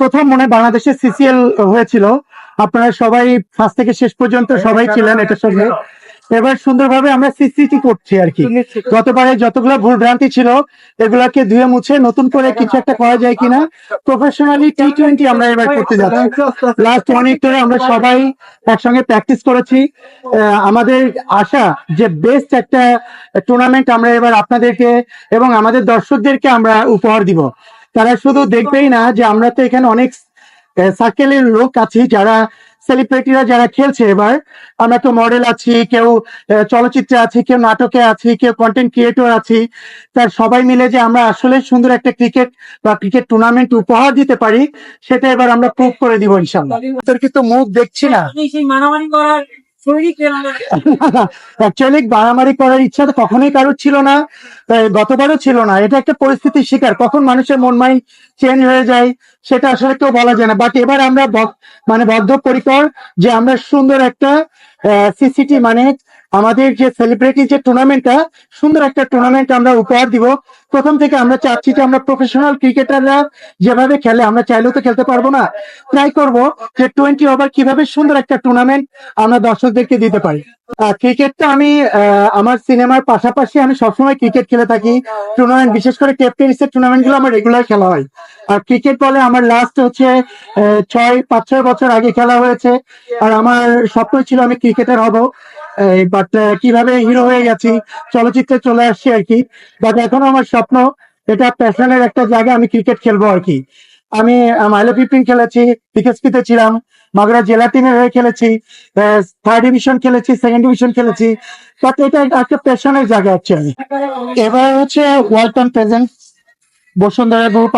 প্রথম মনে হয় বাংলাদেশে সিসিএল হয়েছিল। আপনারা সবাই ফার্স্ট থেকে শেষ পর্যন্ত সবাই ছিলেন এটার সঙ্গে। এবার সুন্দরভাবে আমরা সিসিটি করছি আর কি। গতবারে যতগুলো ভুল ভ্রান্তি ছিল এগুলাকে ধুয়ে মুছে নতুন করে কিছু একটা করা যায় কিনা প্রফেশনালি টি টোয়েন্টি আমরা এবার করতে যাচ্ছি। লাস্ট ওয়ান উইক ধরে আমরা সবাই একসঙ্গে প্র্যাকটিস করেছি। আমাদের আশা যে বেস্ট একটা টুর্নামেন্ট আমরা এবার আপনাদেরকে এবং আমাদের দর্শকদেরকে আমরা উপহার দিব। তারা শুধু দেখবেই না যে আমরা তো এখানে অনেক সার্কেলের লোক আছি যারা সেলিব্রিটিরা যারা খেলছে এবার। আমরা তো মডেল আছি কেউ চলচ্চিত্রে আছি কেউ নাটকে আছি কেউ কন্টেন্ট ক্রিয়েটর আছি। তার সবাই মিলে যে আমরা আসলে সুন্দর একটা ক্রিকেট বা ক্রিকেট টুর্নামেন্ট উপহার দিতে পারি সেটা এবার আমরা প্রুভ করে দিব ইনশাল্লাহ তোর কিন্তু মুখ দেখছি না। মারামারি করার মারামারি করার ইচ্ছা তো কখনোই কারোর ছিল না গতবারও ছিল না। এটা একটা পরিস্থিতির শিকার। কখন মানুষের মন মাই চেঞ্জ হয়ে যায়, সেটা আসলে কেউ বলা যায় না। বাট এবার আমরা মানে মানে বদ্ধপরিকর যে আমরা সুন্দর একটা সিসিটি মানে আমাদের যে সেলিব্রিটি যে টুর্নামেন্টটা সুন্দর একটা টুর্নামেন্ট আমরা উপহার দিব। প্রথম থেকে আমরা চাচ্ছি যে আমরা প্রফেশনাল ক্রিকেটাররা যেভাবে খেলে, আমরা চাইলেও তো খেলতে পারব না। ট্রাই করব যে টোয়েন্টি ওভার কীভাবে সুন্দর একটা টুর্নামেন্ট আমরা দর্শকদেরকে দিতে পারি। ক্রিকেটটা আমি আমার সিনেমার পাশাপাশি আমি সবসময় ক্রিকেট খেলে থাকি। টুর্নামেন্ট বিশেষ করে টেপ টেনিসের টুর্নামেন্টগুলো আমার রেগুলার খেলা হয়। আর ক্রিকেট বলে আমার লাস্ট হচ্ছে ছয়, পাঁচ, ছয় বছর আগে খেলা হয়েছে। আর আমার স্বপ্ন ছিল আমি ক্রিকেটার হব। বাট কীভাবে হিরো হয়ে গেছি, চলচ্চিত্রে চলে আসছি আর কি। বাট এখনও আমার স্বপ্ন, এটা প্যাশনের একটা জায়গা আমি ক্রিকেট খেলব আর কি। আমি মাইলো পিপিং খেলেছি বিকেএসপিতে ছিলাম, মাগুরা জেলা টিমের হয়ে খেলেছি থার্ড ডিভিশন খেলেছি সেকেন্ড ডিভিশন খেলেছি। বাট এটা একটা প্যাশনের জায়গা আমি এবার হচ্ছে ওয়ালটন প্রেজেন্ট বসুন্ধরা গ্রুপ